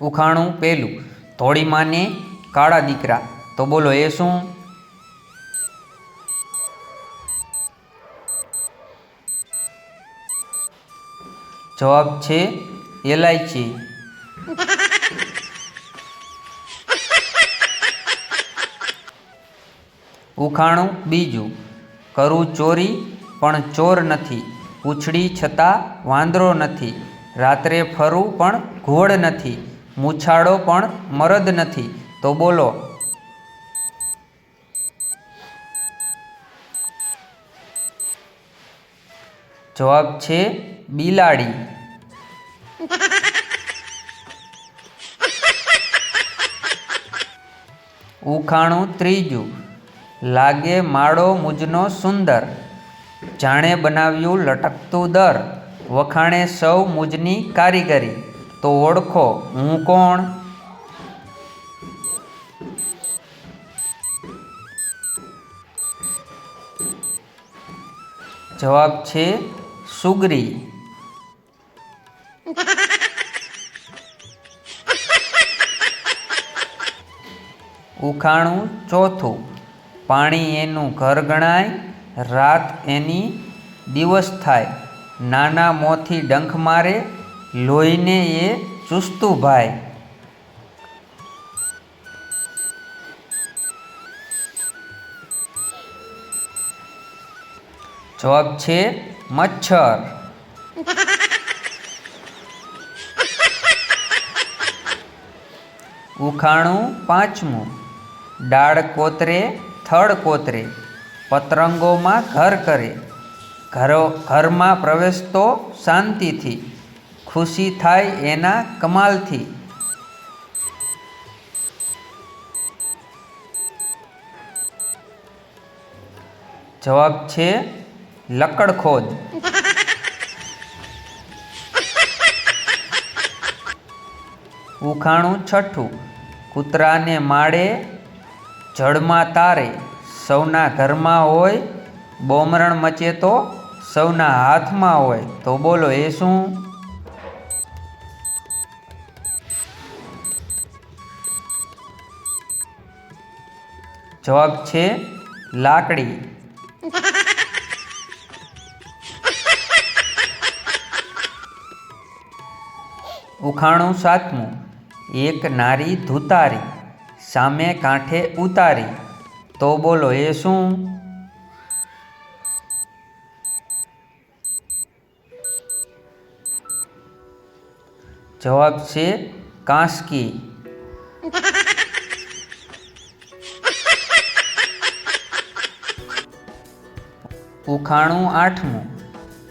ઉખાણું પહેલું ધોળી માને કાળા દીકરા. તો બોલો એ શું? જવાબ છે એલાયચી. ઉખાણું બીજું. કરું ચોરી, પણ ચોર નથી. પૂંછડી છતાં વાંદરો નથી. રાત્રે ફરું, પણ ઘોડ નથી. મૂછાળો પણ મરદ નથી. તો બોલો. જવાબ છે બિલાડી. ઉખાણું ત્રીજું. લાગે માળો મુજનો સુંદર. જાણે બનાવ્યું લટકતું દર. વખાણે સૌ મુજની કારીગરી. તો ઓળખો, હું કોણ? જવાબ છે સુગરી. ઉખાણું ચોથું. પાણી એનું ઘર ગણાય, રાત એની દિવસ થાય. નાના મોંથી ડંખ મારે લોહીને એ ચૂસતું ભાઈ જવાબ છે મચ્છર. ઉખાણું પાંચમું. ડાળ કોતરે, થડ કોતરે, પતરંગોમાં ઘર કરે. ઘરો, ઘરમાં પ્રવેશતો શાંતિથી. ખુશી થાય એના કમાલથી. જવાબ છે લકડખોદ. ઉખાણું છઠ્ઠું. કૂતરાને માળે, જળમાં તારે. સૌના ઘરમાં હોય, બોમરણ મચે તો સૌના હાથમાં હોય. તો બોલો, એ શું? જવાબ છે લાકડી. ઉખાણું સાતમું. એક નારી ધુતારી, સામે કાંઠે ઉતારી. તો બોલો, એ શું? જવાબ છે કાંસકી. ઉખાણું આઠમું.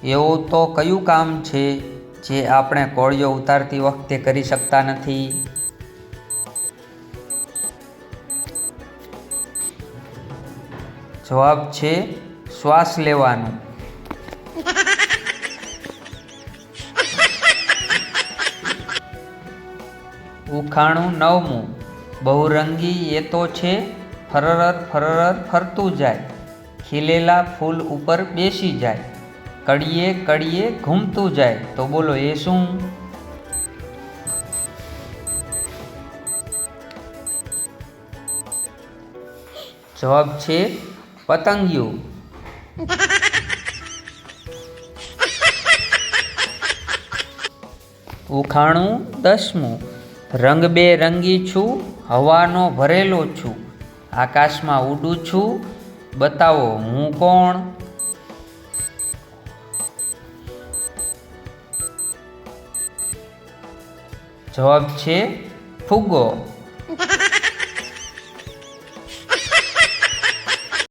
એવું તો કયું કામ છે જે આપણે કોળીઓ ઉતારતી વખતે કરી શકતા નથી? જવાબ છે શ્વાસ લેવાનું. ઉખાણું નવમું. બહુરંગી એ તો છે ફરર ફરર ફરતું જાય. ખીલેલા ફૂલ ઉપર બેસી જાય. કડીએ કડીએ ઘૂમતું જાય. તો બોલો, એ શું? જવાબ છે પતંગિયું. ઉખાણું દસમું. રંગબેરંગી છું, હવાનો ભરેલો છું. આકાશમાં ઉડું છું બતાવો હું કોણ? જવાબ છે ફુગ્ગો.